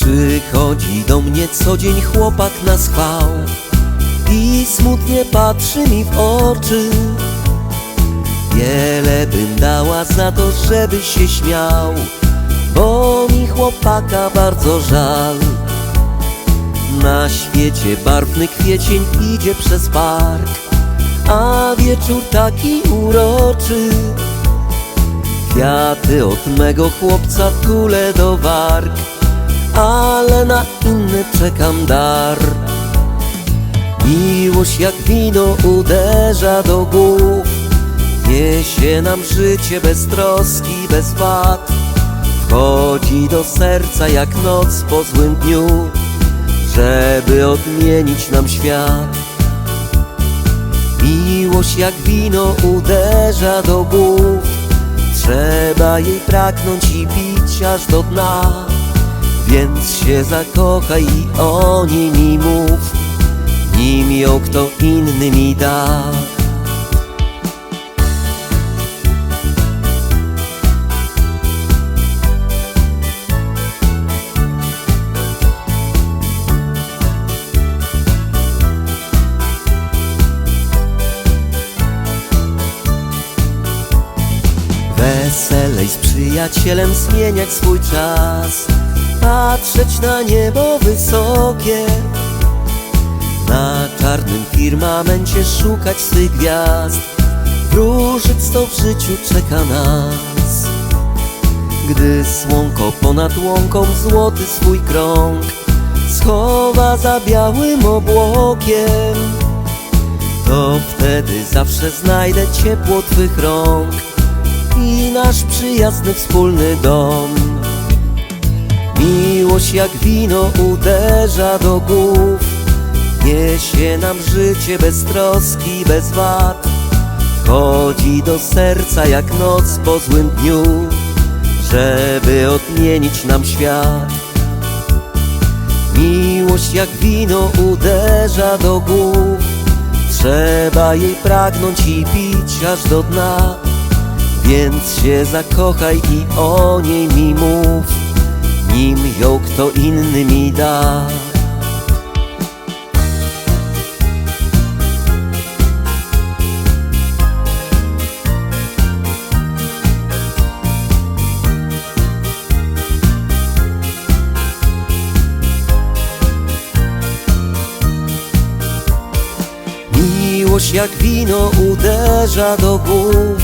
Przychodzi do mnie co dzień chłopak na schwał I smutnie patrzy mi w oczy. Wiele bym dała za to, żeby się śmiał Bo mi chłopaka bardzo żal. Na świecie barwny kwiecień idzie przez park A wieczór taki uroczy. Kwiaty od mego chłopca tule do warg Ale na inny czekam dar. Miłość jak wino uderza do głów Niesie nam życie bez troski, bez wad. Wchodzi do serca jak noc po złym dniu Żeby odmienić nam świat. Miłość jak wino uderza do głów Trzeba jej pragnąć i pić aż do dna Więc się zakochaj i o niej mi mów. Nim ją kto inny mi da. Weselej z przyjacielem zmieniać swój czas Patrzeć na niebo wysokie. Na czarnym firmamencie szukać swych gwiazd. Wróżyc to w życiu czeka nas. Gdy słonko ponad łąką złoty swój krąg Schowa za białym obłokiem To wtedy zawsze znajdę ciepło Twych rąk i nasz przyjazny wspólny dom. Miłość jak wino uderza do głów, niesie nam życie bez troski, bez wad. Wchodzi do serca jak noc po złym dniu, żeby odmienić nam świat. Miłość jak wino uderza do głów, trzeba jej pragnąć i pić aż do dna. Więc się zakochaj i o niej mi mów Nim ją kto inny mi da. Miłość jak wino uderza do głów.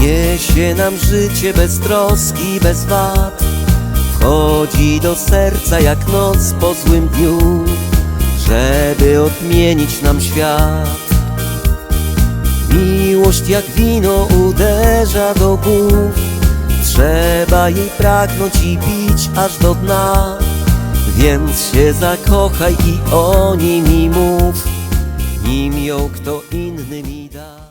Niesie nam życie bez troski, bez wad Wchodzi do serca jak noc po złym dniu Żeby odmienić nam świat. Miłość jak wino uderza do głów Trzeba jej pragnąć i pić aż do dna. Więc się zakochaj i o niej mi mów Nim ją kto inny mi da